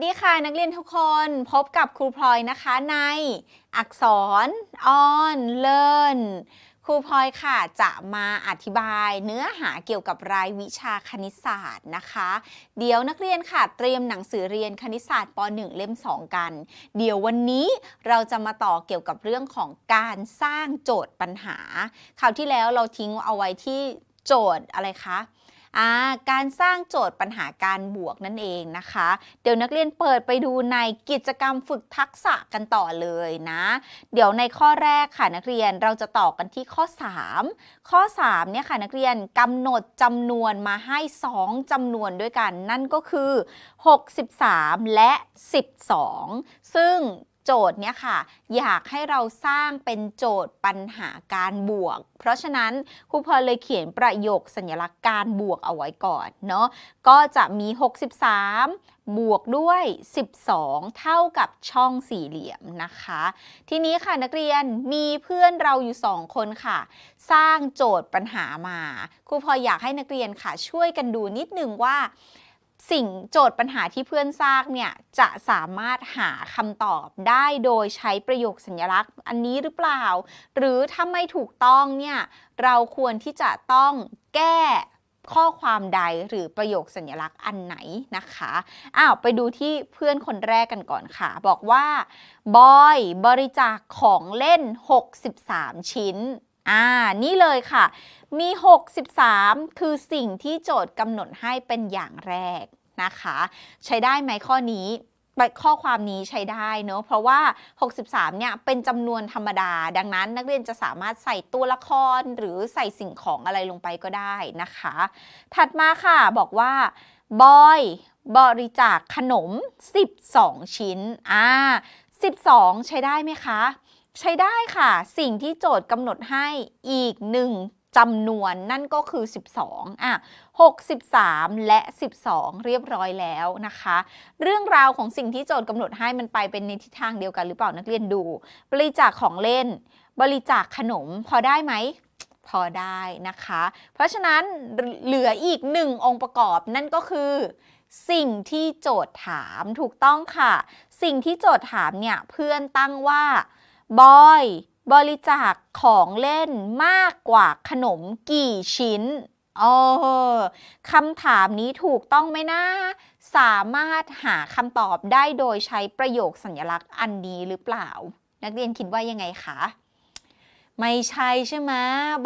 วัสดีค่ะนักเรียนทุกคนพบกับครูพลอยนะคะในอักษร on learn ครูพลอยค่ะจะมาอธิบายเนื้อหาเกี่ยวกับรายวิชาคณิตศาสตร์นะคะ เดี๋ยวนักเรียนค่ะเตรียมหนังสือเรียนคณิตศาสตร์ป .1 เล่ม 2 กัน เดี๋ยววันนี้เราจะมาต่อเกี่ยวกับเรื่องของการสร้างโจทย์ปัญหา คราวที่แล้วเราทิ้งเอาไว้ที่โจทย์อะไรคะ การสร้างโจทย์ปัญหาการบวกนั่นเองนะคะ เดี๋ยวนักเรียนเปิดไปดูในกิจกรรมฝึกทักษะกันต่อเลยนะ เดี๋ยวในข้อแรกค่ะนักเรียนเราจะต่อกันที่ข้อ 3 ข้อ3เนี่ยค่ะนักเรียนกำหนดจำนวนมาให้ 2จำนวนด้วยกัน นั่นก็คือ 63 และ 12 ซึ่ง โจทย์เนี่ยค่ะ อยากให้เราสร้างเป็นโจทย์ปัญหาการบวก เพราะฉะนั้นครูพลอเลยเขียนประโยคสัญลักษณ์การบวกเอาไว้ก่อนเนาะก็จะมี 63บวกด้วย 12 เท่ากับช่องสี่เหลี่ยมนะคะ ทีนี้ค่ะนักเรียนมีเพื่อนเราอยู่ 2 คนค่ะ สร้างโจทย์ปัญหามาครูพออยากให้นักเรียนค่ะ ช่วยกันดูนิดนึงว่า สิ่งโจทย์ปัญหาที่เพื่อนสร้างเนี่ยจะสามารถหาคำตอบได้โดยใช้ประโยคสัญลักษณ์อันนี้หรือเปล่า หรือถ้าไม่ถูกต้องเนี่ยเราควรที่จะต้องแก้ข้อความใดหรือประโยคสัญลักษณ์อันไหนนะคะ อ้าวไปดูที่เพื่อนคนแรกกันก่อนค่ะ บอกว่าบอยบริจาคของเล่น 63 ชิ้น อ่า นี่เลยค่ะ มี 63 คือสิ่งที่โจทย์กำหนดให้เป็นอย่างแรกนะคะ ใช้ได้ไหมข้อนี้ข้อความนี้ใช้ได้เนอะเพราะว่า 63 เนี่ย เป็นจำนวนธรรมดา ดังนั้นนักเรียนจะสามารถใส่ตัวละครหรือใส่สิ่งของอะไรลงไปก็ได้นะคะ ถัดมาค่ะบอกว่าบอยบริจาคขนม 12 ชิ้น อ่า 12 ใช้ได้ไหมคะ ใช้ได้ค่ะ สิ่งที่โจทย์กำหนดให้อีกหนึ่งจำนวนนั่นก็คือ 12 อะ 63 และ 12 เรียบร้อยแล้วนะคะ เรื่องราวของสิ่งที่โจทย์กำหนดให้มันไปเป็นในทิศทางเดียวกันหรือเปล่านักเรียนดู บริจาคของเล่น บริจาคขนมพอได้ไหม พอได้นะคะ เพราะฉะนั้นเหลืออีกหนึ่งองค์ประกอบนั่นก็คือสิ่งที่โจทย์ถามถูกต้องค่ะ สิ่งที่โจทย์ถามเนี่ยเพื่อนตั้งว่า บอย บริจาคของเล่นมากกว่าขนมกี่ชิ้นเออคำถามนี้ถูกต้องไหมนะ สามารถหาคำตอบได้โดยใช้ประโยคสัญลักษณ์อันนี้หรือเปล่า นักเรียนคิดว่ายังไงคะไม่ใช่ใช่ไหม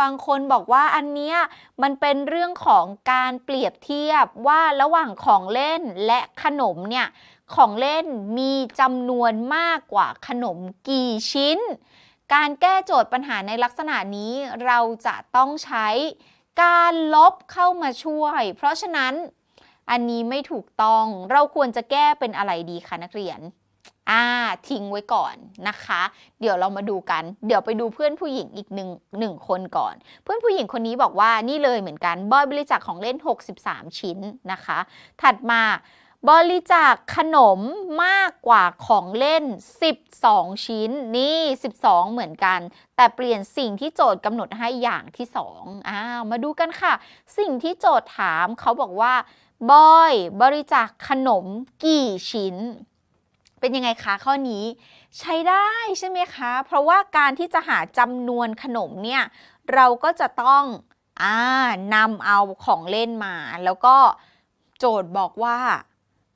บางคนบอกว่าอันเนี้ยมันเป็นเรื่องของการเปรียบเทียบว่าระหว่างของเล่นและขนมเนี่ย ของเล่นมีจำนวนมากกว่าขนมกี่ชิ้น การแก้โจทย์ปัญหาในลักษณะนี้เราจะต้องใช้การลบเข้ามาช่วย เพราะฉะนั้นอันนี้ไม่ถูกต้องเราควรจะแก้เป็นอะไรดีคะนักเรียน อ่า ทิ้งไว้ก่อนนะคะ เดี๋ยวเรามาดูกัน เดี๋ยวไปดูเพื่อนผู้หญิงอีกหนึ่งหนึ่งคนก่อน เพื่อนผู้หญิงคนนี้บอกว่านี่เลยเหมือนกันบอยบริจาคของเล่น 63 ชิ้นนะคะ ถัดมา บริจาคขนมมากกว่าของเล่น 12 ชิ้นนี่ 12 เหมือนกัน แต่เปลี่ยนสิ่งที่โจทย์กำหนดให้อย่างที่2อ้าวมาดูกันค่ะ สิ่งที่โจทย์ถามเขาบอกว่าบอยบริจาคขนมกี่ชิ้น เป็นยังไงคะข้อนี้ใช้ได้ใช่ไหมคะ เพราะว่าการที่จะหาจำนวนขนมเนี่ยเราก็จะต้องอ่านำเอาของเล่นมา แล้วก็โจทย์บอกว่า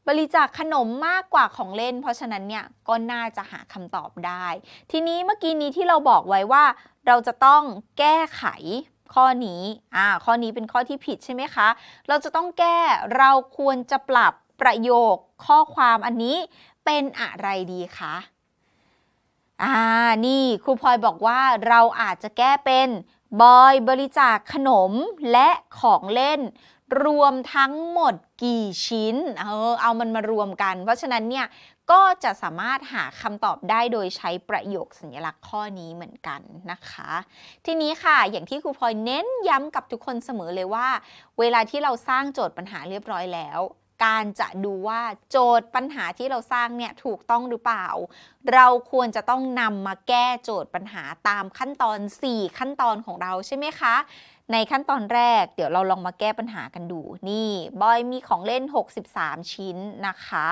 บริจาคขนมมากกว่าของเล่น เพราะฉะนั้นเนี่ยก็น่าจะหาคำตอบได้ ทีนี้เมื่อกี้นี้ที่เราบอกไว้ว่า เราจะต้องแก้ไขข้อนี้อ่าข้อนี้เป็นข้อที่ผิดใช่ไหมคะ เราจะต้องแก้เราควรจะปรับประโยคข้อความอันนี้เป็นอะไรดีคะอ่านี่ครูพลอยบอกว่าเราอาจจะแก้เป็นบอยบริจาคขนมและของเล่น รวมทั้งหมดกี่ชิ้น เออ เอามันมารวมกัน เพราะฉะนั้นเนี่ยก็จะสามารถหาคำตอบได้โดยใช้ประโยคสัญลักษณ์ข้อนี้เหมือนกันนะคะ ทีนี้ค่ะอย่างที่ครูพลอยเน้นย้ำกับทุกคนเสมอเลยว่า เวลาที่เราสร้างโจทย์ปัญหาเรียบร้อยแล้ว การจะดูว่าโจทย์ปัญหาที่เราสร้างเนี่ยถูกต้องหรือเปล่า เราควรจะต้องนำมาแก้โจทย์ปัญหาตามขั้นตอน 4 ขั้นตอนของเราใช่ไหมคะ ในขั้นตอนแรกเดี๋ยวเราลองมาแก้ปัญหากันดู นี่บอยมีของเล่น 63 ชิ้นนะคะ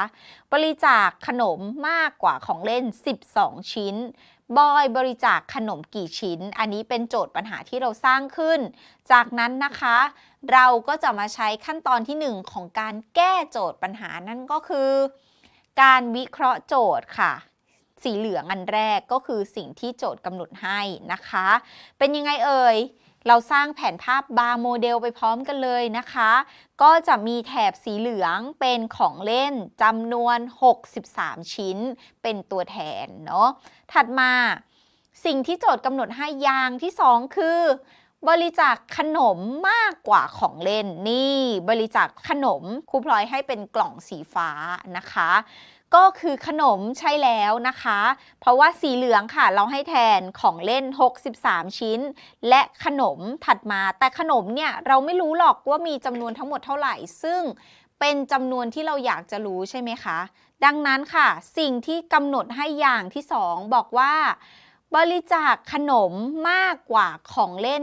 บริจาคขนมมากกว่าของเล่น 12 ชิ้น บอยบริจาคขนมกี่ชิ้น อันนี้เป็นโจทย์ปัญหาที่เราสร้างขึ้น จากนั้นนะคะ เราก็จะมาใช้ขั้นตอนที่ 1 ของการแก้โจทย์ปัญหานั่นก็คือ การวิเคราะห์โจทย์ค่ะสีเหลืองอันแรกก็คือสิ่งที่โจทย์กำหนดให้นะคะ เป็นยังไงเอ่ย เราสร้างแผนภาพบาร์โมเดลไปพร้อมกันเลยนะคะ ก็จะมีแถบสีเหลืองเป็นของเล่นจำนวน 63 ชิ้น เป็นตัวแทนเนาะถัดมาสิ่งที่โจทย์กำหนดให้อย่างที่ 2 คือบริจาคขนมมากกว่าของเล่นนี่ บริจาคขนมครูพลอยให้เป็นกล่องสีฟ้านะคะ ก็คือขนมใช่แล้วนะคะ เพราะว่าสีเหลืองค่ะเราให้แทนของเล่น 63 ชิ้น และขนมถัดมา แต่ขนมเนี่ยเราไม่รู้หรอกว่ามีจำนวนทั้งหมดเท่าไหร่ ซึ่งเป็นจำนวนที่เราอยากจะรู้ใช่ไหมคะ ดังนั้นค่ะ สิ่งที่กำหนดให้อย่างที่ 2 บอกว่า บริจาคขนมมากกว่าของเล่น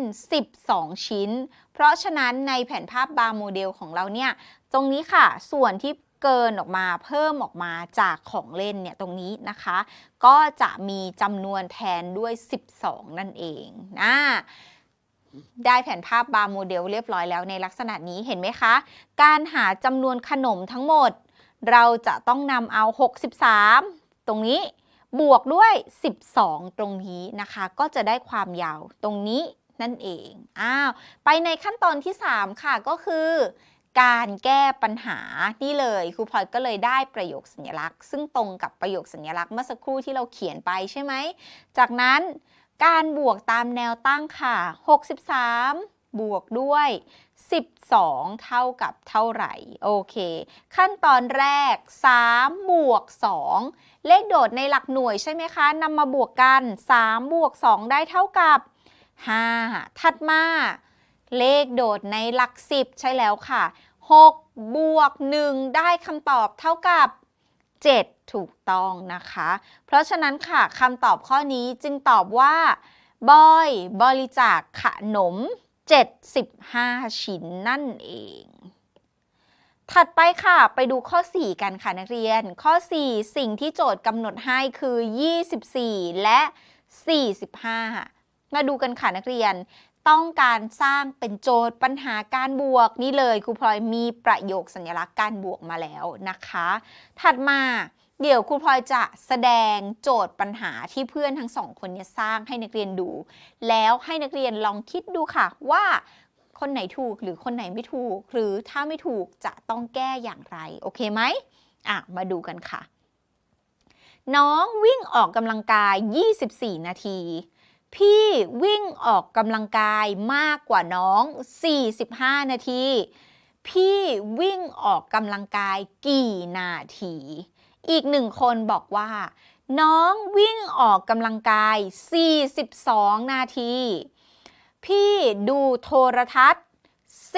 12 ชิ้น เพราะฉะนั้นในแผนภาพบาร์โมเดลของเราเนี่ย ตรงนี้ค่ะ ส่วนที่ เกินออกมาเพิ่มออกมาจากของเล่นเนี่ยตรงนี้นะคะ ก็จะมีจำนวนแทนด้วย 12 นั่นเองนะได้แผนภาพบาร์โมเดลเรียบร้อยแล้วในลักษณะนี้เห็นไหมคะ การหาจำนวนขนมทั้งหมด เราจะต้องนำเอา 63 ตรงนี้บวกด้วย 12 ตรงนี้นะคะ ก็จะได้ความยาวตรงนี้นั่นเอง อ้าว ไปในขั้นตอนที่ 3 ค่ะก็คือ การแก้ปัญหานี่เลยครูพลอยก็เลยได้ประโยคสัญลักษณ์ ซึ่งตรงกับประโยคสัญลักษณ์เมื่อสักครู่ที่เราเขียนไปใช่ไหม จากนั้นการบวกตามแนวตั้งค่ะ 63 บวกด้วย 12 เท่ากับเท่าไหร่ โอเค ขั้นตอนแรก 3 บวก 2 เลขโดดในหลักหน่วยใช่ไหมคะนำมาบวกกัน 3 บวก 2 ได้เท่ากับ 5 ถัดมา เลขโดดในหลัก10ใช่แล้วค่ะ 6 บวก 1 ได้คำตอบเท่ากับ 7 ถูกต้องนะคะ เพราะฉะนั้นค่ะคำตอบข้อนี้จึงตอบว่าบอยบริจาคขนม 75 ชิ้นนั่นเอง ถัดไปค่ะ ไปดูข้อ 4 กันค่ะนักเรียน ข้อ 4 สิ่งที่โจทย์กำหนดให้คือ 24 และ 45มาดูกันค่ะนักเรียน ต้องการสร้างเป็นโจทย์ปัญหาการบวกนี่เลยครูพลอยมีประโยคสัญลักษณ์การบวกมาแล้วนะคะ ถัดมาเดี๋ยวครูพลอยจะแสดงโจทย์ปัญหาที่เพื่อนทั้งสองคนเนี่ยสร้างให้นักเรียนดู แล้วให้นักเรียนลองคิดดูค่ะว่าคนไหนถูกหรือคนไหนไม่ถูก หรือถ้าไม่ถูกจะต้องแก้อย่างไร โอเคไหมอะ มาดูกันค่ะ น้องวิ่งออกกำลังกาย 24 นาที พี่วิ่งออกกำลังกายมากกว่าน้อง 45 นาที พี่วิ่งออกกำลังกายกี่นาที อีกหนึ่งคนบอกว่า น้องวิ่งออกกำลังกาย 42 นาที พี่ดูโทรทัศน์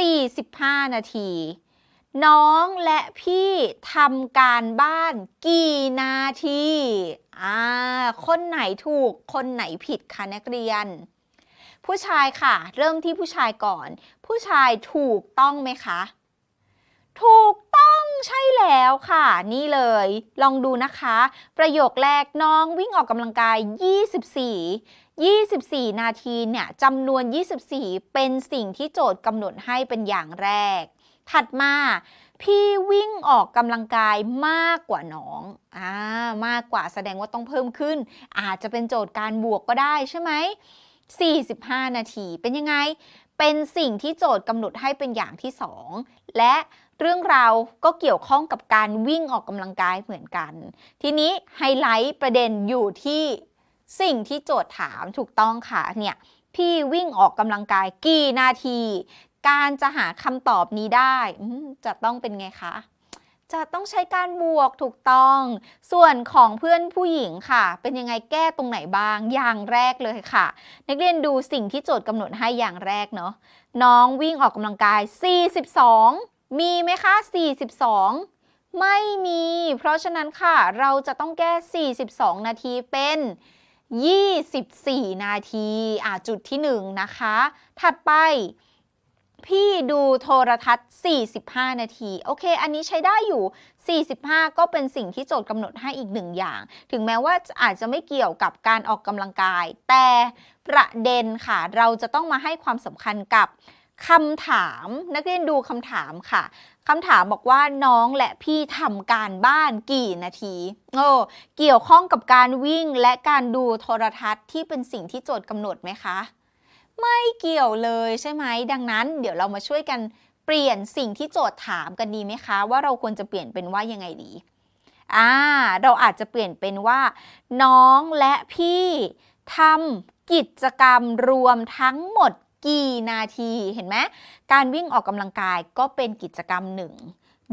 45 นาที น้องและพี่ทำการบ้านกี่นาทีอ่าคนไหนถูกคนไหนผิดคะนักเรียน ผู้ชายค่ะ เริ่มที่ผู้ชายก่อน ผู้ชายถูกต้องไหมคะ ถูกต้องใช่แล้วค่ะ นี่เลย ลองดูนะคะ ประโยคแรกน้องวิ่งออกกำลังกาย 24 24 นาทีเนี่ยจำนวน 24 เป็นสิ่งที่โจทย์กำหนดให้เป็นอย่างแรก ถัดมาพี่วิ่งออกกำลังกายมากกว่าน้องอ่ามากกว่าแสดงว่าต้องเพิ่มขึ้น อาจจะเป็นโจทย์การบวกก็ได้ใช่ไหม 45 นาทีเป็นยังไง เป็นสิ่งที่โจทย์กำหนดให้เป็นอย่างที่ 2 และเรื่องราวก็เกี่ยวข้องกับการวิ่งออกกำลังกายเหมือนกัน ทีนี้ไฮไลท์ประเด็นอยู่ที่สิ่งที่โจทย์ถามถูกต้องค่ะเนี่ยพี่วิ่งออกกำลังกายกี่นาที การจะหาคำตอบนี้ได้จะต้องเป็นไงคะจะต้องใช้การบวกถูกต้อง ส่วนของเพื่อนผู้หญิงค่ะ เป็นยังไงแก้ตรงไหนบ้าง อย่างแรกเลยค่ะ นักเรียนดูสิ่งที่โจทย์กำหนดให้อย่างแรกเนาะ น้องวิ่งออกกำลังกาย 42 มีไหมคะ 42 ไม่มี เพราะฉะนั้นค่ะ เราจะต้องแก้ 42 นาทีเป็น 24 นาที อ่าจุดที่ 1 นะคะ ถัดไป พี่ดูโทรทัศน์ 45 นาที โอเค อันนี้ใช้ได้อยู่ 45 ก็เป็นสิ่งที่โจทย์กำหนดให้อีกหนึ่งอย่าง ถึงแม้ว่าอาจจะไม่เกี่ยวกับการออกกำลังกาย แต่ประเด็นค่ะ เราจะต้องมาให้ความสำคัญกับคำถามนักเรียนดูคำถามค่ะคำถามบอกว่าน้องและพี่ทำการบ้านกี่นาทีโอ้เกี่ยวข้องกับการวิ่งและการดูโทรทัศน์ที่เป็นสิ่งที่โจทย์กำหนดไหมคะ ไม่เกี่ยวเลยใช่ไหมดังนั้นเดี๋ยวเรามาช่วยกันเปลี่ยนสิ่งที่โจทย์ถามกันดีไหมคะ ว่าเราควรจะเปลี่ยนเป็นว่ายังไงดีอ่าเราอาจจะเปลี่ยนเป็นว่า น้องและพี่ทำกิจกรรมรวมทั้งหมดกี่นาทีเห็นไหมการวิ่งออกกำลังกายก็เป็นกิจกรรมหนึ่ง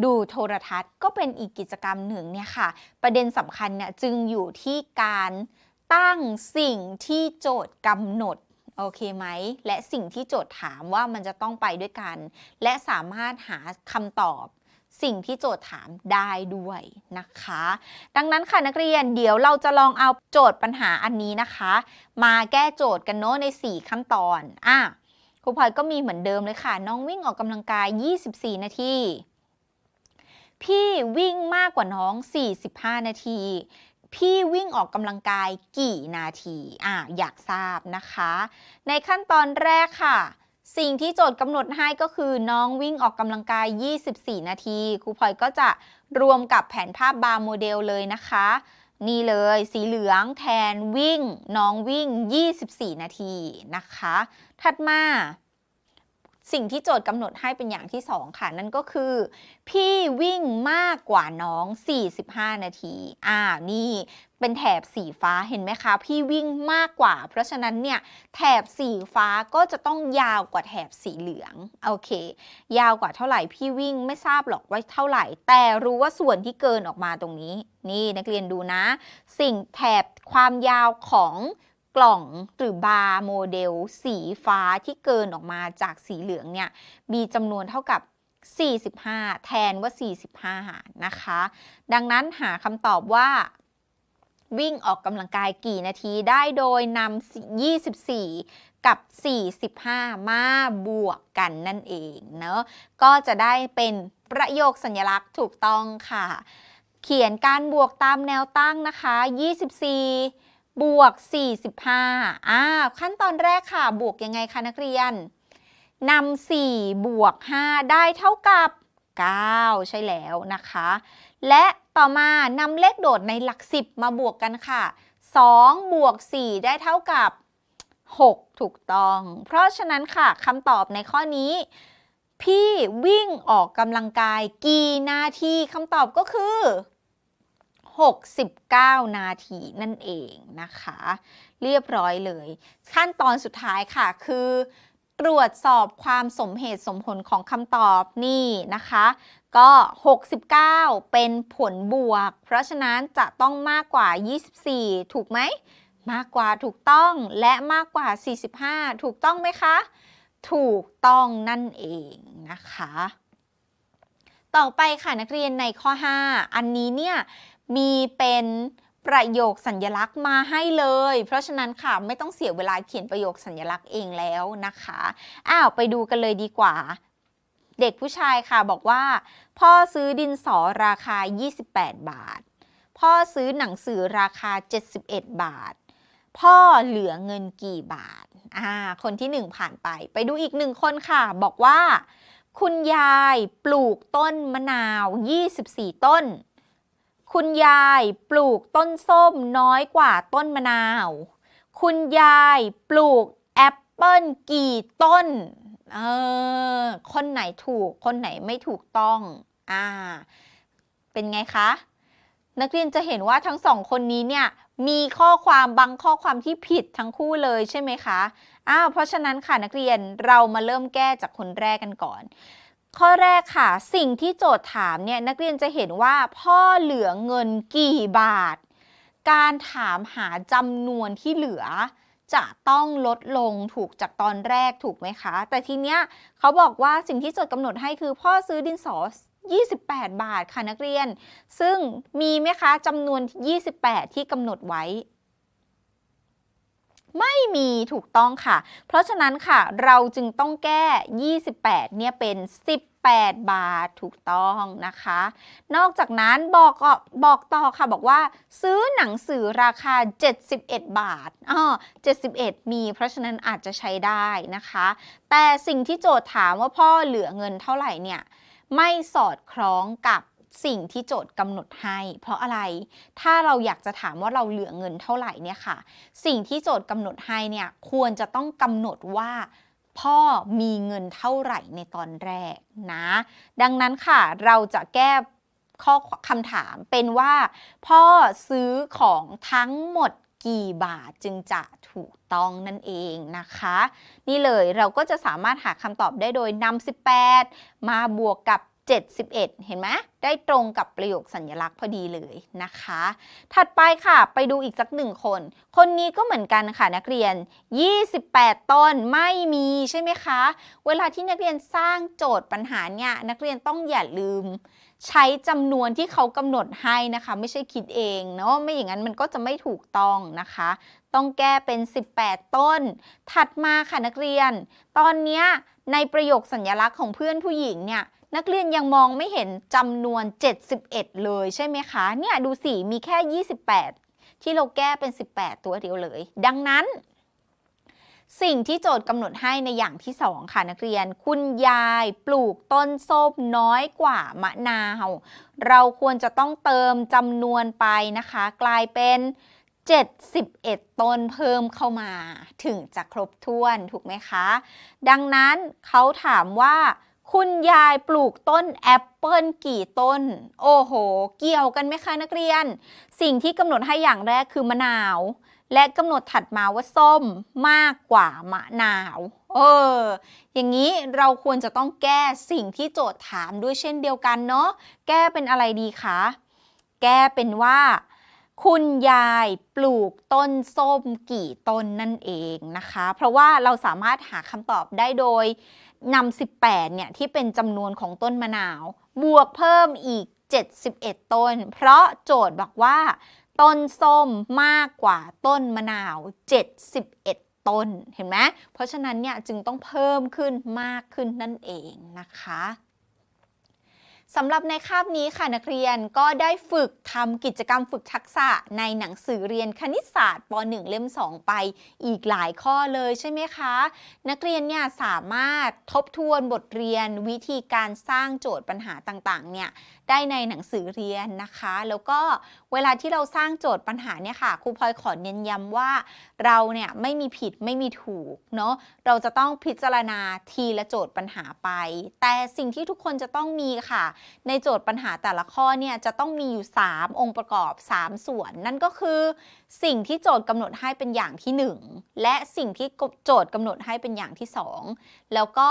ดูโทรทัศน์ก็เป็นอีกกิจกรรมหนึ่งเนี่ยค่ะ ประเด็นสำคัญเนี่ยจึงอยู่ที่การตั้งสิ่งที่โจทย์กำหนด โอเคไหม และสิ่งที่โจทย์ถามว่ามันจะต้องไปด้วยกัน และสามารถหาคำตอบสิ่งที่โจทย์ถามได้ด้วยนะคะ ดังนั้นค่ะนักเรียนเดี๋ยวเราจะลองเอาโจทย์ปัญหาอันนี้นะคะ มาแก้โจทย์กันเนาะใน 4 ขั้นตอนอะครูพลอยก็มีเหมือนเดิมเลยค่ะ น้องวิ่งออกกำลังกาย 24 นาที พี่วิ่งมากกว่าน้อง 45 นาที พี่วิ่งออกกำลังกายกี่นาทีอะอยากทราบนะคะ ในขั้นตอนแรกค่ะ สิ่งที่โจทย์กำหนดให้ก็คือน้องวิ่งออกกำลังกาย 24 นาทีครูพลอยก็จะรวมกับแผนภาพบาร์โมเดลเลยนะคะ นี่เลยสีเหลืองแทนวิ่ง น้องวิ่ง 24 นาทีนะคะ ถัดมา สิ่งที่โจทย์กำหนดให้เป็นอย่างที่ 2 ค่ะ นั่นก็คือ พี่วิ่งมากกว่าน้อง 45 นาที อ่า นี่เป็นแถบสีฟ้าเห็นไหมคะ พี่วิ่งมากกว่า เพราะฉะนั้นเนี่ยแถบสีฟ้าก็จะต้องยาวกว่าแถบสีเหลืองโอเค ยาวกว่าเท่าไหร่พี่วิ่งไม่ทราบหรอกว่าเท่าไหร่ แต่รู้ว่าส่วนที่เกินออกมาตรงนี้ นี่นักเรียนดูนะ สิ่งแถบความยาวของ กล่องหรือบาร์โมเดล สีฟ้าที่เกินออกมาจากสีเหลืองเนี่ยมีจำนวนเท่ากับ 45 แทนว่า 45 นะคะ ดังนั้นหาคำตอบว่า วิ่งออกกำลังกายกี่นาทีได้โดยนำ24 กับ 45 มาบวกกันนั่นเองเนาะก็จะได้เป็นประโยคสัญลักษณ์ถูกต้องค่ะ เขียนการบวกตามแนวตั้งนะคะ 24 บวก 45อ่าขั้นตอนแรกค่ะ บวกยังไงคะนักเรียนนำ4บวก 5 ได้เท่ากับ 9 ใช่แล้วนะคะ และต่อมานำเลขโดดในหลัก 10 มาบวกกันค่ะ 2 บวก 4 ได้เท่ากับ 6 ถูกต้อง เพราะฉะนั้นค่ะคำตอบในข้อนี้ พี่วิ่งออกกำลังกายกี่นาทีคำตอบก็คือ 69 นาทีนั่นเองนะคะ เรียบร้อยเลย ขั้นตอนสุดท้ายค่ะคือตรวจสอบความสมเหตุสมผลของคำตอบนี่นะคะ ก็ 69 เป็นผลบวก เพราะฉะนั้นจะต้องมากกว่า 24 ถูกไหม มากกว่าถูกต้องและมากกว่า 45 ถูกต้องไหมคะ ถูกต้องนั่นเองนะคะ ต่อไปค่ะนักเรียนในข้อ 5 อันนี้เนี่ย มีเป็นประโยคสัญลักษณ์มาให้เลย เพราะฉะนั้นค่ะไม่ต้องเสียเวลาเขียนประโยคสัญลักษณ์เองแล้วนะคะ อ้าวไปดูกันเลยดีกว่า เด็กผู้ชายค่ะบอกว่า พ่อซื้อดินสอราคา 28 บาท พ่อซื้อหนังสือราคา 71 บาท พ่อเหลือเงินกี่บาทอ่าคนที่หนึ่งผ่านไป ไปดูอีกหนึ่งคนค่ะ บอกว่า คุณยายปลูกต้นมะนาว 24 ต้น คุณยายปลูกต้นส้มน้อยกว่าต้นมะนาว คุณยายปลูกแอปเปิ้ลกี่ต้น เออ คนไหนถูก คนไหนไม่ถูกต้อง อ่า เป็นไงคะ นักเรียนจะเห็นว่าทั้งสองคนนี้เนี่ย มีข้อความบางข้อความที่ผิดทั้งคู่เลยใช่ไหมคะ อ้าว เพราะฉะนั้นค่ะนักเรียนเรามาเริ่มแก้จากคนแรกกันก่อน ข้อแรกค่ะ สิ่งที่โจทย์ถามเนี่ยนักเรียนจะเห็นว่าพ่อเหลือเงินกี่บาท การถามหาจำนวนที่เหลือ จะต้องลดลงถูกจากตอนแรกถูกไหมคะ แต่ทีเนี้ยเขาบอกว่าสิ่งที่โจทย์กำหนดให้คือพ่อซื้อดินสอ28 บาทค่ะนักเรียน ซึ่งมีไหมคะจำนวน 28 ที่กำหนดไว้ ไม่มีถูกต้องค่ะ เพราะฉะนั้นค่ะเราจึงต้องแก้ 28 เนี่ยเป็น 18 บาทถูกต้องนะคะ นอกจากนั้นบอกบอกต่อค่ะบอกว่า ซื้อหนังสือราคา 71 บาทอ๋อ71 มี เพราะฉะนั้นอาจจะใช้ได้นะคะ แต่สิ่งที่โจทย์ถามว่าพ่อเหลือเงินเท่าไหร่เนี่ยไม่สอดคล้องกับ สิ่งที่โจทย์กำหนดให้ เพราะอะไร ถ้าเราอยากจะถามว่าเราเหลือเงินเท่าไหร่เนี่ยค่ะ สิ่งที่โจทย์กำหนดให้เนี่ยควรจะต้องกำหนดว่าพ่อมีเงินเท่าไหร่ในตอนแรกนะ ดังนั้นค่ะเราจะแก้ข้อคำถามเป็นว่า พ่อซื้อของทั้งหมดกี่บาทจึงจะถูกต้องนั่นเองนะคะ นี่เลยเราก็จะสามารถหาคำตอบได้โดยนำ18 มาบวกกับ 71 เห็นไหมได้ตรงกับประโยคสัญลักษณ์พอดีเลยนะคะ ถัดไปค่ะ ไปดูอีกสักหนึ่งคน คนนี้ก็เหมือนกันค่ะนักเรียน 28 ต้นไม่มีใช่ไหมคะ เวลาที่นักเรียนสร้างโจทย์ปัญหาเนี่ยนักเรียนต้องอย่าลืม ใช้จำนวนที่เขากำหนดให้นะคะ ไม่ใช่คิดเองเนาะไม่อย่างนั้นมันก็จะไม่ถูกต้องนะคะ ต้องแก้เป็น 18 ต้น ถัดมาค่ะนักเรียน ตอนเนี้ยในประโยคสัญลักษณ์ของเพื่อนผู้หญิงเนี่ย นักเรียนยังมองไม่เห็นจำนวน 71 เลยใช่ไหมคะ เนี่ยดูสิมีแค่ 28 ที่เราแก้เป็น 18 ตัวเดียวเลย ดังนั้น สิ่งที่โจทย์กำหนดให้ในอย่างที่ 2 ค่ะนักเรียน คุณยายปลูกต้นส้มน้อยกว่ามะนาว เราควรจะต้องเติมจำนวนไปนะคะ กลายเป็น 71 ต้นเพิ่มเข้ามา ถึงจะครบถ้วนถูกไหมคะ ดังนั้นเขาถามว่า คุณยายปลูกต้นแอปเปิลกี่ต้น โอ้โห เกี่ยวกันไหมคะนักเรียน สิ่งที่กำหนดให้อย่างแรกคือมะนาว และกำหนดถัดมาว่าส้มมากกว่ามะนาว เออ อย่างนี้เราควรจะต้องแก้สิ่งที่โจทย์ถามด้วยเช่นเดียวกันเนาะ แก้เป็นอะไรดีคะ แก้เป็นว่า คุณยายปลูกต้นส้มกี่ต้นนั่นเองนะคะ เพราะว่าเราสามารถหาคำตอบได้โดย นำ18เนี่ยที่เป็นจำนวนของต้นมะนาว บวกเพิ่มอีก 71 ต้น เพราะโจทย์บอกว่า ต้นส้มมากกว่าต้นมะนาว 71 ต้น เห็นไหมเพราะฉะนั้นเนี่ยจึงต้องเพิ่มขึ้นมากขึ้นนั่นเองนะคะ สำหรับในคาบนี้ค่ะนักเรียนก็ได้ฝึกทำกิจกรรมฝึกทักษะในหนังสือเรียนคณิตศาสตร์ป .1 เล่ม 2 ไปอีกหลายข้อเลยใช่ไหมคะ นักเรียนเนี่ยสามารถทบทวนบทเรียนวิธีการสร้างโจทย์ปัญหาต่างๆเนี่ยได้ในหนังสือเรียนนะคะ แล้วก็เวลาที่เราสร้างโจทย์ปัญหาเนี่ยค่ะครูพลอยขอเน้นย้ำว่า เราเนี่ยไม่มีผิดไม่มีถูกเนาะเราจะต้องพิจารณาทีละโจทย์ปัญหาไป แต่สิ่งที่ทุกคนจะต้องมีค่ะ ในโจทย์ปัญหาแต่ละข้อเนี่ยจะต้องมีอยู่ 3 องค์ประกอบ 3 ส่วน นั่นก็คือ สิ่งที่โจทย์กำหนดให้เป็นอย่างที่ 1 และสิ่งที่โจทย์กำหนดให้เป็นอย่างที่ 2 แล้วก็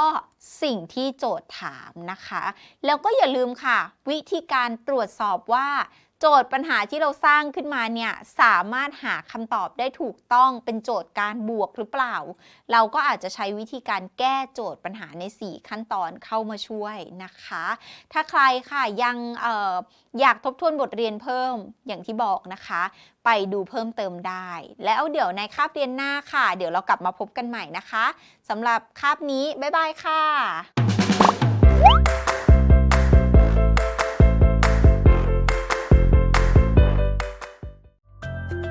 สิ่งที่โจทย์ถามนะคะ แล้วก็อย่าลืมค่ะวิธีการตรวจสอบว่า โจทย์ปัญหาที่เราสร้างขึ้นมาเนี่ยสามารถหาคำตอบได้ถูกต้องเป็นโจทย์การบวกหรือเปล่า เราก็อาจจะใช้วิธีการแก้โจทย์ปัญหาใน 4 ขั้นตอนเข้ามาช่วยนะคะ ถ้าใครค่ะยังอออยากทบทวนบทเรียนเพิ่มอย่างที่บอกนะคะ ไปดูเพิ่มเติมได้ แล้วเดี๋ยวในคาบเรียนหน้าค่ะ เดี๋ยวเรากลับมาพบกันใหม่นะคะสำหรับคาบนี้บ๊ายบายค่ะ